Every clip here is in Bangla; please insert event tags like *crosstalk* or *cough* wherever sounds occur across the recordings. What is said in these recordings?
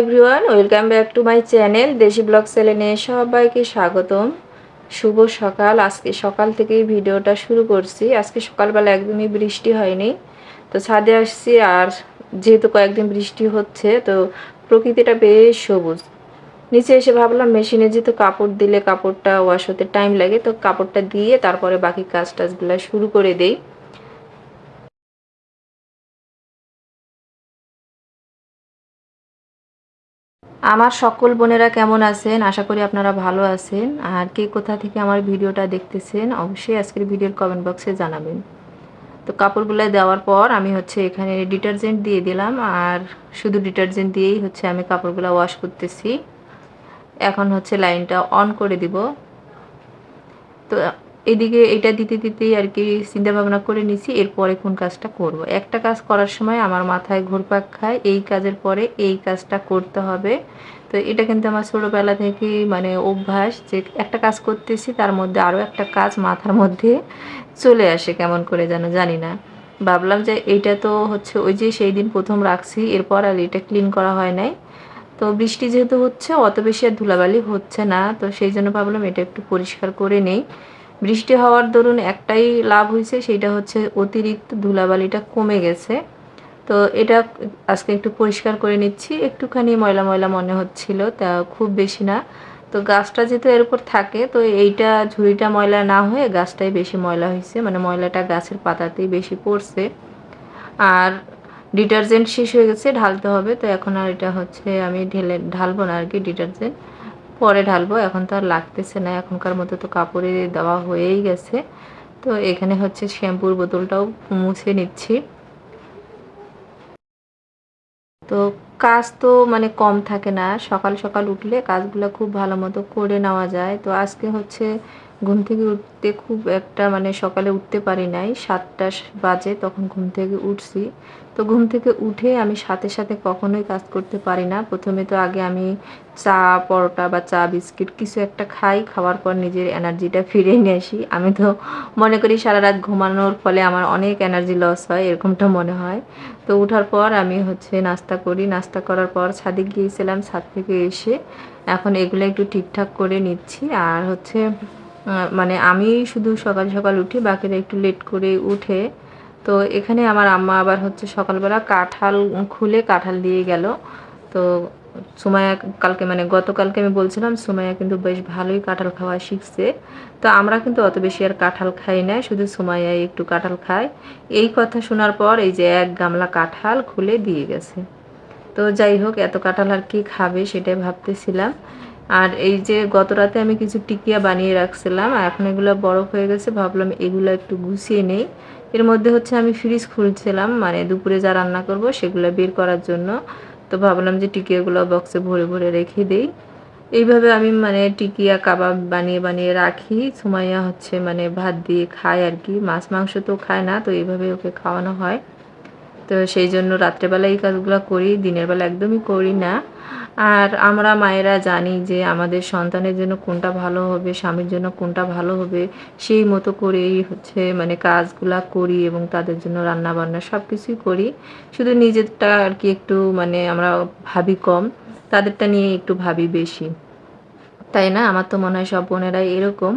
Everyone welcome back to my channel desi blog চ্যানেলে সবাইকে স্বাগতম। শুভ সকাল, আজকে সকাল থেকেই ভিডিওটা শুরু করছি। আজকে সকালবেলা একদমই বৃষ্টি হয়নি। তো ছাদে আসছি আর যেহেতু কয়েকদিন বৃষ্টি হচ্ছে, তো প্রকৃতিটা বেশ সবুজ। নিচে এসে ভাবলাম মেশিনে যেহেতু কাপড় দিলে কাপড়টা ওয়াশ হতে টাইম লাগে, তো কাপড়টা দিয়ে তারপরে বাকি কাজ টাজগুলো শুরু করে দেই। আমার সকল বোনেরা কেমন আছেন? আশা করি আপনারা ভালো আছেন। আর কে কোথা থেকে আমার ভিডিওটা দেখতেছেন, অবশ্যই আজকের ভিডিওর কমেন্ট বক্সে জানাবেন। তো কাপড়গুলো দেওয়ার পর আমি হচ্ছে এখানে ডিটারজেন্ট দিয়ে দিলাম। আর শুধু ডিটারজেন্ট দিয়েই হচ্ছে আমি কাপড়গুলো ওয়াশ করতেছি। এখন হচ্ছে লাইনটা অন করে দিব। তো এদিকে এটা দিতে দিতেই আর কি চিন্তা ভাবনা করে নিছি, এরপরে কোন কাজটা করব। একটা কাজ করার সময় আমার মাথায় ঘুরপাক খায়, এই কাজের পরে এই কাজটা করতে হবে। তো এটা কিন্তু আমার ছোটোবেলা থেকে মানে অভ্যাস যে একটা কাজ করতেছি, তার মধ্যে আরও একটা কাজ মাথার মধ্যে চলে আসে, কেমন করে যেন জানি না। ভাবলাম যে এইটা তো হচ্ছে ওই যে সেই দিন প্রথম রাখছি, এরপর আর এটা ক্লিন করা হয় নাই। তো বৃষ্টি যেহেতু হচ্ছে, অত বেশি আর ধুলাবালি হচ্ছে না, তো সেই জন্য ভাবলাম এটা একটু পরিষ্কার করে নেই। বৃষ্টি হওয়ার দরুন একটাই লাভ হয়েছে সেটা হচ্ছে অতিরিক্ত ধুলাবালিটা কমে গেছে। তো এটা আজকে একটু পরিষ্কার করে নিচ্ছি। একটুখানি ময়লা ময়লা মনে হচ্ছিল, তা খুব বেশি না। তো গাছটা যেহেতু এর উপর থাকে, তো এইটা ঝুড়িটা ময়লা না হয়ে গাছটাই বেশি ময়লা হয়েছে মানে ময়লাটা গাছের পাতাতেই বেশি পড়ছে। আর ডিটারজেন্ট শেষ হয়ে গেছে, ঢালতে হবে, তো এখন আর এটা হচ্ছে আমি ঢেলে, ঢালবো না আর কি ডিটারজেন্ট। পরে ঢালবো, এখন তো আর লাগতেছে না, এখনকার মতো তো কাপড়ে দেওয়া হয়েই গেছে। তো এখানে হচ্ছে শ্যাম্পুর বোতলটাও মুছে নিচ্ছি। তো কাজ তো মানে কম থাকে না, সকাল সকাল উঠলে কাজগুলো খুব ভালো মতো করে নেওয়া যায়। তো আজকে হচ্ছে ঘুম থেকে উঠতে খুব একটা মানে সকালে উঠতে পারি নাই, সাতটা বাজে তখন ঘুম থেকে উঠছি। তো ঘুম থেকে উঠে আমি সাথে সাথে কখনোই কাজ করতে পারি না। প্রথমে তো আগে আমি চা, পরোটা বা চা, বিস্কিট কিছু একটা খাই, খাওয়ার পর নিজের এনার্জিটা ফিরে নিয়ে আসি। আমি তো মনে করি সারা রাত ঘুমানোর ফলে আমার অনেক এনার্জি লস হয়, এরকমটা মনে হয়। তো উঠার পর আমি হচ্ছে নাস্তা করি। নাস্তা করার পর ছাদে গিয়েছিলাম, ছাদ থেকে এসে এখন এগুলো একটু ঠিকঠাক করে নিচ্ছি। আর হচ্ছে মানে আমি শুধু সকাল সকাল উঠি, বাকিরা একটু লেট করে উঠে তো এখানে আমার আম্মা আবার হচ্ছে সকালবেলা কাঁঠাল খুলে কাঁঠাল দিয়ে গেল। তো সুমায়া কালকে মানে গতকালকে আমি বলছিলাম সুমায়া কিন্তু বেশ ভালোই কাঁঠাল খাওয়া শিখছে। তো আমরা কিন্তু অত বেশি আর কাঁঠাল খাই না, শুধু সুমাইয়াই একটু কাঁঠাল খায়। এই কথা শোনার পর এই যে এক গামলা কাঁঠাল খুলে দিয়ে গেছে। তো যাই হোক, এত কাঁঠাল আর কি খাবে সেটাই ভাবতেছিলাম। আর এই যে গত রাতে আমি কিছু টিকিয়া বানিয়ে রাখছিলাম এখন এগুলো বরফ হয়ে গেছে, ভাবলাম এগুলো একটু গুছিয়ে নেই। এর মধ্যে হচ্ছে আমি ফ্রিজ খুলছিলাম মানে দুপুরে যা রান্না করব সেগুলো বের করার জন্য। তো ভাবলাম যে টিকিয়াগুলো বক্সে ভরে ভরে রেখে দিই। এইভাবে আমি মানে টিকিয়া কাবাব বানিয়ে বানিয়ে রাখি। সুমাইয়া হচ্ছে মানে ভাত দিয়ে খায় আর কি। মাছ মাংস তো খায় না, তো এইভাবে ওকে খাওয়ানো হয়। তো সেই জন্য রাত্রেবেলা এই কাজগুলো করি, দিনের বেলা একদমই করি না। আর আমরা মায়েরা জানি যে আমাদের সন্তানের জন্য কোনটা ভালো হবে, স্বামীর জন্য কোনটা ভালো হবে, সেই মতো করেই হচ্ছে মানে কাজগুলা করি এবং তাদের জন্য রান্না বান্না সব কিছুই করি। শুধু নিজেরটা আর কি একটু মানে আমরা ভাবি কম, তাদেরটা নিয়ে একটু ভাবি বেশি। তাই না? আমার তো মনে হয় সব বোনেরাই এরকম।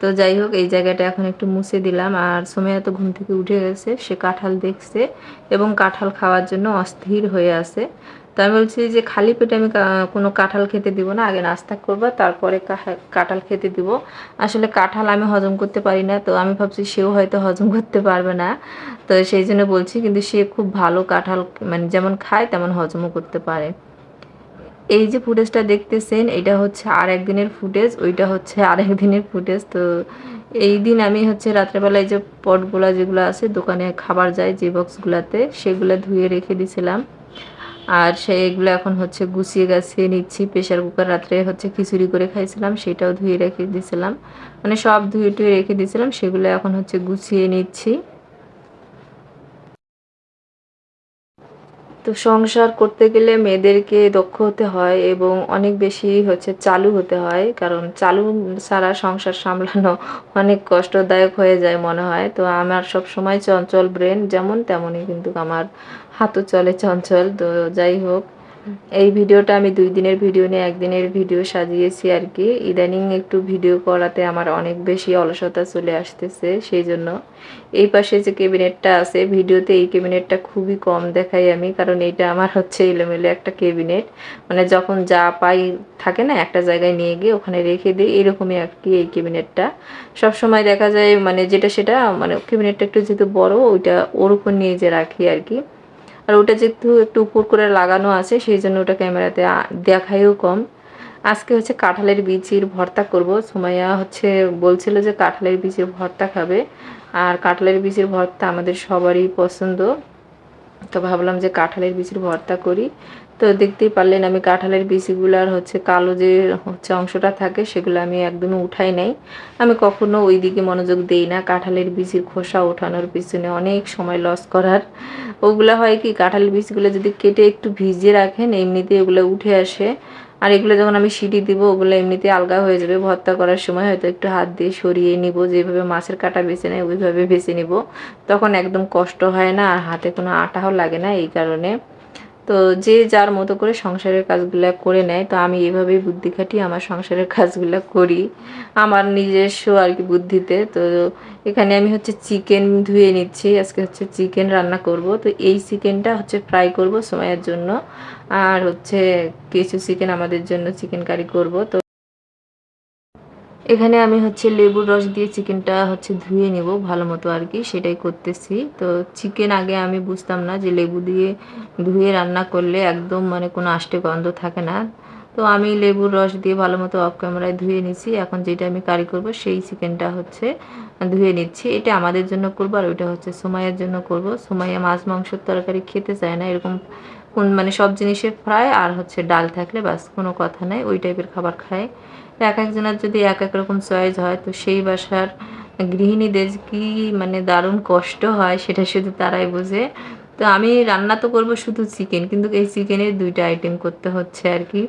তো যাই হোক, এই জায়গাটা এখন একটু মুছে দিলাম। আর সময় তো ঘুম থেকে উঠে গেছে, সে কাঁঠাল দেখছে এবং কাঁঠাল খাওয়ার জন্য অস্থির হয়ে আছে। তো আমি বলছি যে খালি পেটে আমি কোনো কাঁঠাল খেতে দিব না, আগে নাস্তা করব, তারপরে কাঁঠাল খেতে দিব। আসলে কাঁঠাল আমি হজম করতে পারি না, তো আমি ভাবছি সেও হয়তো হজম করতে পারবে না। তো সেই জন্য বলছি, কিন্তু সে খুব ভালো কাঁঠাল মানে যেমন খায়, তেমন হজমও করতে পারে। এই যে ফুটেজটা দেখতেছেন, এটা হচ্ছে আর একদিনের ফুটেজ, ওইটা হচ্ছে আর একদিনের ফুটেজ। তো এই দিন আমি হচ্ছে রাত্রেবেলায় যে পটগুলা যেগুলো আছে, দোকানে খাবার যায়, যে বক্সগুলোতে সেগুলো ধুয়ে রেখে দিছিলাম। আর সেইগুলো এখন হচ্ছে গুছিয়ে গাছিয়ে নিচ্ছি। প্রেশার কুকার রাত্রে হচ্ছে খিচুড়ি করে খাইছিলাম, সেটাও ধুয়ে রেখে দিয়েছিলাম মানে সব ধুয়ে টুয়ে রেখে দিয়েছিলাম সেগুলো এখন হচ্ছে গুছিয়ে নিচ্ছি। তো সংসার করতে গেলে মেয়েদেরকে দক্ষ হতে হয় এবং অনেক বেশি হচ্ছে চালু হতে হয়, কারণ চালু ছাড়া সংসার সামলানো *laughs* অনেক কষ্টদায়ক হয়ে যায় মনে হয়। তো আমার সব সময় চঞ্চল ব্রেন যেমন তেমনই কিন্তু আমার হাতও চলে, চঞ্চল। তো যাই হোক, এই ভিডিওটা আমি দুই দিনের ভিডিও নিয়ে একদিনের ভিডিও সাজিয়েছি আর কি। ইদানিং একটু ভিডিও করাতে আমার অনেক বেশি অলসতা চলে আসতেছে, সেই জন্য এই পাশে যে কেবিনেটটা আছে, ভিডিওতে এই কেবিনেটটা খুবই কম দেখাই আমি, কারণ এইটা আমার হচ্ছে এলোমেলো একটা কেবিনেট মানে যখন যা পাই থাকে না, একটা জায়গায় নিয়ে গিয়ে ওখানে রেখে দিই, এরকমই আর কি এই কেবিনেটটা সব সময় দেখা যায় মানে যেটা সেটা মানে কেবিনেটটা একটু যেহেতু বড়, ওইটা ওর উপর নিয়ে যে রাখি আর কি। আর ওটা যেহেতু একটু উপর করে লাগানো আছে, সেই জন্য ওটা ক্যামেরাতে দেখাইও কম। আজকে হচ্ছে কাঁঠালের বীজের ভর্তা করব। সুমাইয়া হচ্ছে বলছিল যে কাঁঠালের বীজের ভর্তা খাবে। আর কাঁঠালের বীজের ভর্তা আমাদের সবারই পছন্দ। তো ভাবলাম যে কাঁঠালের বীজের ভর্তা করি। তো দেখতেই পারলেন আমি কাঁঠালের বিচিগুলার হচ্ছে কালো যে হচ্ছে অংশটা থাকে সেগুলো আমি একদমই উঠাই নাই। আমি কখনো ওই দিকে মনোযোগ দেই না। কাঁঠালের বিচির খোসা ওঠানোর পিছনে অনেক সময় লস করার। ওগুলো হয় কি, কাঁঠালের বীজগুলো যদি কেটে একটু ভিজিয়ে রাখেন এমনিতে ওগুলো উঠে আসে। আর এগুলো যখন আমি সিটি দিব, ওগুলো এমনিতে আলগা হয়ে যাবে। ভর্তা করার সময় হয়তো একটু হাত দিয়ে সরিয়ে নিব, যেভাবে মাছের কাটা বেছে নেয় ওইভাবে বেছে নিব। তখন একদম কষ্ট হয় না আর হাতে কোনো আটাও লাগে না এই কারণে। তো যে যার মতো করে সংসারের কাজগুলো করে নেয়, তো আমি এভাবেই বুদ্ধি খাটি আমার সংসারের কাজগুলো করি। আমার নিজস্ব আর কি বুদ্ধিতে। তো এখানে আমি হচ্ছে চিকেন ধুয়ে নিচ্ছি। আজকে হচ্ছে চিকেন রান্না করব। তো এই চিকেনটা হচ্ছে ফ্রাই করব সময়ের জন্য। আর হচ্ছে কিছু চিকেন আমাদের জন্য চিকেন কারি করব। তো এখানে আমি হচ্ছে লেবুর রস দিয়ে চিকেনটা হচ্ছে ধুয়ে নেব, ভালো মতো আর কি, সেটাই করতেছি। তো চিকেন আগে আমি বুঝতাম না যে লেবু দিয়ে ধুয়ে রান্না করলে একদম মানে কোনো আষ্টে গন্ধ থাকে না। তো আমি লেবুর রস দিয়ে ভালো মতো অফ ক্যামেরায় ধুয়ে নিচ্ছি এখন যেটা আমি কারি করব সেই চিকেনটা হচ্ছে ধুয়ে নিচ্ছি। এটা আমাদের জন্য করব আর ওইটা হচ্ছে সুমাইয়ের জন্য করব। সুমাইয়া মাছ মাংসর তরকারি খেতে চায় না, এরকম কোন মানে সব জিনিসের ফ্রাই আর হচ্ছে ডাল থাকলে বাস, কোনো কথা নাই, ওই টাইপের খাবার খায়। এক একজনের যদি এক এক রকম চয়েস হয়, তো সেই বাসার গৃহিণীদের কি মানে দারুণ কষ্ট হয় সেটা শুধু তারাই বোঝে। তো আমি রান্না তো করব শুধু চিকেন কিন্তু এই চিকেনের দুইটা আইটেম করতে হচ্ছে আর কি।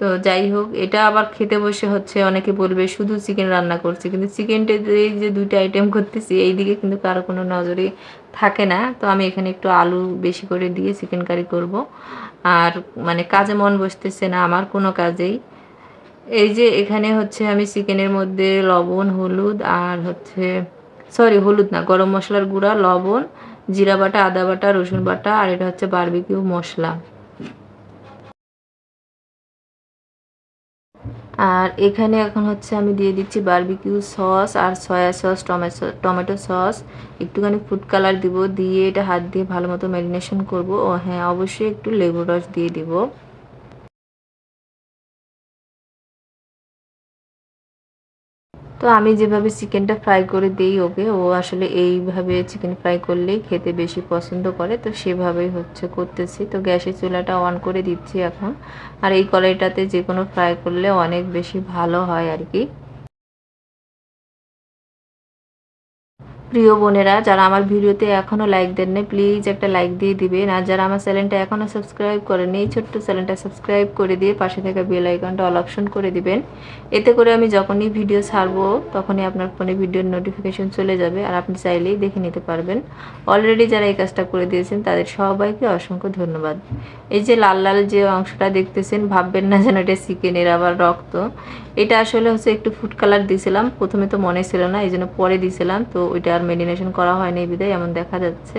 তো যাই হোক, এটা আবার খেতে বসে হচ্ছে, অনেকে বলবে শুধু চিকেন রান্না করছি, কিন্তু চিকেনটা এই যে দুইটা আইটেম করতেছি এই দিকে কিন্তু কারও কোনো নজরে থাকে না। তো আমি এখানে একটু আলু বেশি করে দিয়ে চিকেন কারি করব। আর মানে কাজে মন বসতেছে না, আমার কোনো কাজেই। এই যে এখানে হচ্ছে আমি চিকেনের মধ্যে লবণ, হলুদ আর হচ্ছে সরি হলুদ না, গরম মশলার গুঁড়া, লবণ, জিরা বাটা, আদা বাটা, রসুন বাটা আর এটা হচ্ছে বারবিকিউ মশলা। আর এখানে এখন হচ্ছে আমি দিয়ে দিচ্ছি বারবিকিউ সস আর soya sauce, tomato tomato sauce. একটুখানি ফুড কালার দিব, দিয়ে এটা হাত দিয়ে ভালো মতো ম্যারিনেশন করব। ও হ্যাঁ অবশ্যই একটু লেবু রস দিয়ে দিব। তো আমি যেভাবে চিকেনটা ফ্রাই করে দিই ওকে, ও আসলে এইভাবে চিকেন ফ্রাই করলেই খেতে বেশি পছন্দ করে, তো সেভাবেই হচ্ছে করতেছি। তো গ্যাসের চুলাটা অন করে দিচ্ছি এখন। আর এই কড়াইটাতে যে কোনো ফ্রাই করলে অনেক বেশি ভালো হয় আর কি। প্রিয় বোনেরা, যারা আমার ভিডিওতে এখনও লাইক দেন না প্লিজ একটা লাইক দিয়ে দিবেন। আর যারা আমার চ্যানেলটা এখনও সাবস্ক্রাইব করেন এই ছোট্ট চ্যানেলটা সাবস্ক্রাইব করে দিয়ে পাশে থাকা বেল আইকনটা অল অপশন করে দিবেন। এতে করে আমি যখনই ভিডিও ছাড়বো, তখনই আপনার ফোনে ভিডিওর নোটিফিকেশন চলে যাবে আর আপনি চাইলেই দেখে নিতে পারবেন। অলরেডি যারা এই কাজটা করে দিয়েছেন, তাদের সবাইকে অসংখ্য ধন্যবাদ। এই যে লাল লাল যে অংশটা দেখতেছেন, ভাববেন না যেন এটা চিকেনের আবার রক্ত। এটা আসলে হচ্ছে একটু ফুড কালার দিয়েছিলাম প্রথমে তো মনে ছিল না, এই জন্য পরে দিয়েছিলাম তো ওইটা আর মেরিনেশন করা হয়নি বিদায়, এমন দেখা যাচ্ছে।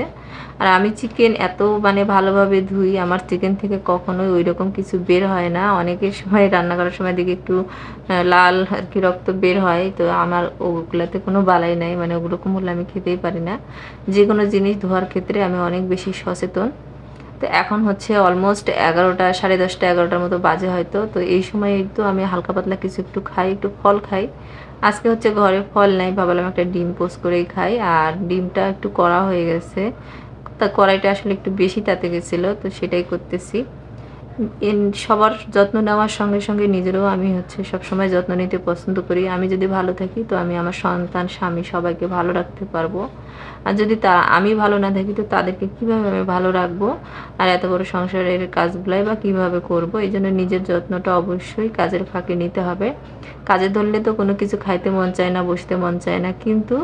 আর আমি চিকেন এত মানে ভালোভাবে ধুই, আমার চিকেন থেকে কখনোই ওই রকম কিছু বের হয় না। অনেকের সময়, রান্না করার সময় দিকে একটু লাল আর কি রক্ত বের হয়। তো আমার ওগুলোতে কোনো বালাই নাই মানে ওরকম হলে আমি খেতেই পারি না। যে কোনো জিনিস ধোয়ার ক্ষেত্রে আমি অনেক বেশি সচেতন। তো এখন হচ্ছে অলমোস্ট এগারোটা, সাড়ে দশটা, এগারোটার মতো বাজে হয়তো। তো এই সময় একটু আমি হালকা পাতলা কিছু একটু খাই, একটু ফল খাই। আজকে হচ্ছে ঘরে ফল নাই, ভাবলাম একটা ডিম পোস্ট করেই খাই। আর ডিমটা একটু করা হয়ে গেছে। তা কড়াইটা আসলে একটু বেশি তাতে গেছিল, তো সেটাই করতেছি। সবার যত্ন নেওয়ার সঙ্গে সঙ্গে নিজেরও আমি হচ্ছে সবসময় যত্ন নিতে পছন্দ করি। আমি যদি ভালো থাকি তো আমি আমার সন্তান, স্বামী সবাইকে ভালো রাখতে পারব। আর যদি তা, আমি ভালো না থাকি তো তাদেরকে কীভাবে আমি ভালো রাখব? আর এত বড় সংসারের কাজগুলাই বা কীভাবে করব? এই জন্য নিজের যত্নটা অবশ্যই কাজের ফাঁকে নিতে হবে। কাজে ধরলে তো কোনো কিছু খাইতে মন চায় না, বসতে মন চায় না। কিন্তু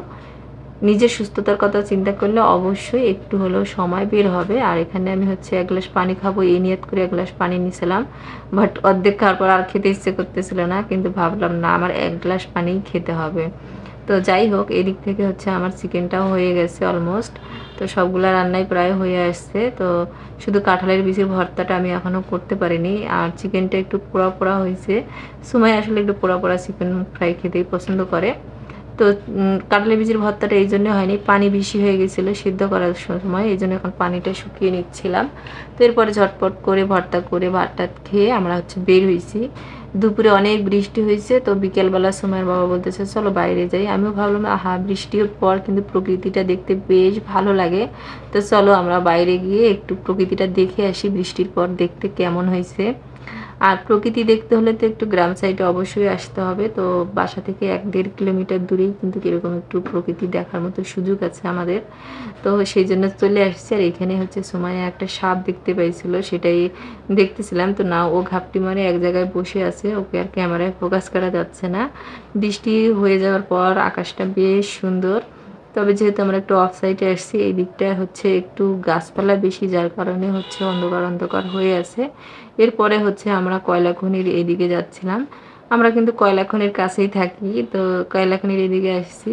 নিজের সুস্থতার কথা চিন্তা করলে অবশ্যই একটু হলেও সময় বের হবে। আর এখানে আমি হচ্ছে এক গ্লাস পানি খাব, এই নিয়ত করে এক গ্লাস পানি নিয়েছিলাম বাট অর্ধেক খাওয়ার পর আর খেতে ইচ্ছে করতেছিল না, কিন্তু ভাবলাম না, আমার এক গ্লাস পানিই খেতে হবে। তো যাই হোক, এদিক থেকে হচ্ছে আমার চিকেনটাও হয়ে গেছে অলমোস্ট তো সবগুলা রান্নাই প্রায় হয়ে আসছে। তো শুধু কাঁঠালের বীজের ভর্তাটা আমি এখনও করতে পারিনি। আর চিকেনটা একটু পোড়া পোড়া হয়েছে। সময় আসলে একটু পোড়া পোড়া চিকেন ফ্রাই খেতেই পছন্দ করে। তো কাঁঠালের বীজের ভর্তাটা এই জন্য হয়নি। পানি বেশি হয়ে গেছিল সিদ্ধ করার সময়, এই জন্য এখন পানিটা শুকিয়ে নিচ্ছিলাম। তো এরপরে ঝটপট করে ভর্তা করে ভাতটা খেয়ে আমরা হচ্ছে বের হয়েছি। দুপুরে অনেক বৃষ্টি হয়েছে, তো বিকেলবেলার সময় বাবা বলতেছে, চলো বাইরে যাই। আমিও ভাবলাম, আহা, বৃষ্টির পর কিন্তু প্রকৃতিটা দেখতে বেশ ভালো লাগে। তো চলো আমরা বাইরে গিয়ে একটু প্রকৃতিটা দেখে আসি, বৃষ্টির পর দেখতে কেমন হয়েছে। আর প্রকৃতি দেখতে হলে তো একটু গ্রাম সাইডে অবশ্যই আসতে হবে। তো বাসা থেকে এক দেড় কিলোমিটার দূরেই কিন্তু কীরকম একটু প্রকৃতি দেখার মতো সুযোগ আছে আমাদের। তো সেই জন্য চলে আসছে আর এখানে হচ্ছে সময় একটা সাপ দেখতে পাইছিল, সেটাই দেখতেছিলাম। তো না, ও ঘাপটি মারে এক জায়গায় বসে আছে, ওকে আর ক্যামেরায় ফোকাস করা যাচ্ছে না। বৃষ্টি হয়ে যাওয়ার পর আকাশটা বেশ সুন্দর। তবে যেহেতু আমরা একটু অফ সাইডে আসছি, এই দিকটায় হচ্ছে একটু গাছপালা বেশি, যার কারণে হচ্ছে অন্ধকার অন্ধকার হয়ে আছে। এরপরে হচ্ছে আমরা কয়লা খনির এদিকে যাচ্ছিলাম। আমরা কিন্তু কয়লা খনির কাছেই থাকি, তো কয়লা খনির এদিকে আসছি।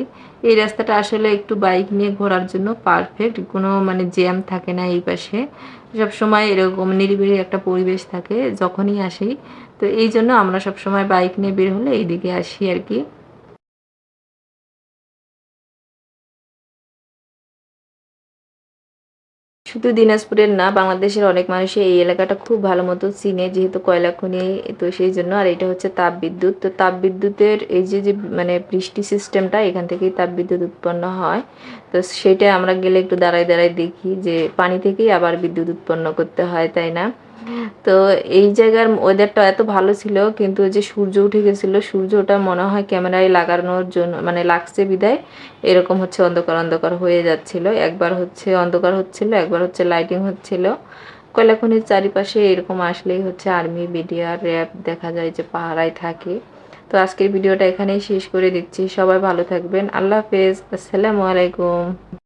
এই রাস্তাটা আসলে একটু বাইক নিয়ে ঘোরার জন্য পারফেক্ট কোনো মানে জ্যাম থাকে না এই পাশে। সব সময় এরকম নিরিবিলি একটা পরিবেশ থাকে, যখনই আসি। তো এই জন্য আমরা সব সময় বাইক নিয়ে বের হলে এইদিকে আসি আর কি। শুধু দিনাজপুরের না, বাংলাদেশের অনেক মানুষই এই এলাকাটা খুব ভালো মতো চিনে, যেহেতু কয়লা খনি, তো সেই জন্য। আর এটা হচ্ছে তাপবিদ্যুৎ। তো তাপবিদ্যুতের এই যে যে মানে বৃষ্টি সিস্টেমটা, এখান থেকেই তাপবিদ্যুৎ উৎপন্ন হয়। তো সেটা আমরা গেলে একটু দাঁড়ায় দাঁড়ায় দেখি যে, পানি থেকেই আবার বিদ্যুৎ উৎপন্ন করতে হয়, তাই না? তো এই জায়গার ওয়েদারটা এত ভালো ছিল, কিন্তু যে সূর্য উঠে গেছিল, সূর্যটা মনে হয় ক্যামেরায় লাগানোর জন্য মানে লাগছে বিদায়। এরকম হচ্ছে অন্ধকার অন্ধকার হয়ে যাচ্ছিল। একবার হচ্ছে অন্ধকার হচ্ছিল, একবার হচ্ছে লাইটিং হচ্ছিল। কয়লাখনির চারিপাশে এরকম আসলেই হচ্ছে আর্মি বিডিআর র্যাব দেখা যায় যে পাহারায় থাকে। তো আজকের ভিডিওটা এখানেই শেষ করে দিচ্ছি। সবাই ভালো থাকবেন। আল্লাহ হাফেজ। আসসালামু আলাইকুম।